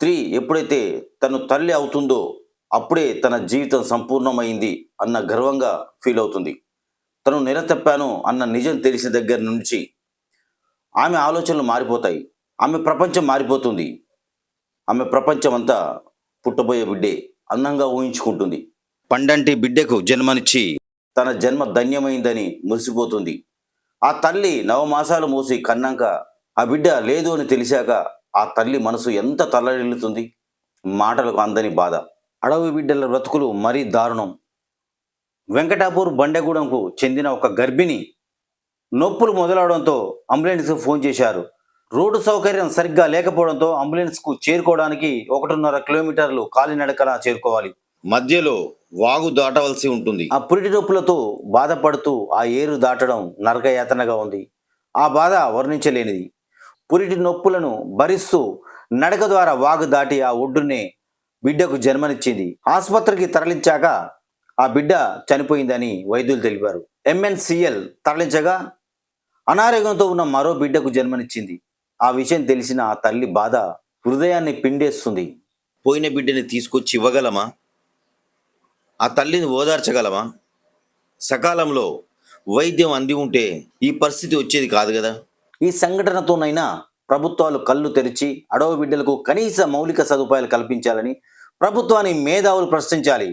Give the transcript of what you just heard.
స్త్రీ ఎప్పుడైతే తను తల్లి అవుతుందో అప్పుడే తన జీవితం సంపూర్ణమైంది అన్న గర్వంగా ఫీల్ అవుతుంది. తను నిలతప్పాను అన్న నిజం తెలిసిన దగ్గర నుంచి ఆమె ఆలోచనలు మారిపోతాయి. ఆమె ప్రపంచం మారిపోతుంది. ఆమె ప్రపంచం అంతా పుట్టబోయే బిడ్డే అందంగా ఊహించుకుంటుంది. పండంటి బిడ్డకు జన్మనిచ్చి తన జన్మ ధన్యమైందని మురిసిపోతుంది. ఆ తల్లి నవమాసాలు మోసి కన్నాక ఆ బిడ్డ లేదు అని తెలిసాక ఆ తల్లి మనసు ఎంత తల్లడిల్లుతుంది? మాటలకు అందని బాధ. అడవి బిడ్డల బ్రతుకులు మరీ దారుణం. వెంకటాపూర్ బండగూడెంకు చెందిన ఒక గర్భిణి నొప్పులు మొదలవడంతో అంబులెన్స్కు ఫోన్ చేశారు. రోడ్డు సౌకర్యం సరిగ్గా లేకపోవడంతో అంబులెన్స్కు చేరుకోవడానికి ఒకటిన్నర కిలోమీటర్లు కాలినడకన చేరుకోవాలి. మధ్యలో వాగు దాటవలసి ఉంటుంది. ఆ పురిటి నొప్పులతో బాధపడుతూ ఆ ఏరు దాటడం నరకయాతనగా ఉంది. ఆ బాధ వర్ణించలేనిది. పురిటి నొప్పులను భరిస్తూ నడక ద్వారా వాగు దాటి ఆ ఒడ్డునే బిడ్డకు జన్మనిచ్చింది. ఆసుపత్రికి తరలించాక ఆ బిడ్డ చనిపోయిందని వైద్యులు తెలిపారు. ఎంఎన్సిఎల్ తరలించగా అనారోగ్యంతో ఉన్న మరో బిడ్డకు జన్మనిచ్చింది. ఆ విషయం తెలిసిన ఆ తల్లి బాధ హృదయాన్ని పిండేస్తుంది. పోయిన బిడ్డని తీసుకొచ్చి ఇవ్వగలమా? ఆ తల్లిని ఓదార్చగలమా? సకాలంలో వైద్యం అంది ఉంటే ఈ పరిస్థితి వచ్చేది కాదు కదా? ఈ సంఘటనతోనైనా ప్రభుత్వాలు కళ్ళు తెరిచి అడవి బిడ్డలకు కనీస మౌలిక సదుపాయాలు కల్పించాలని ప్రభుత్వాన్ని మేధావులు ప్రశ్నించాలి.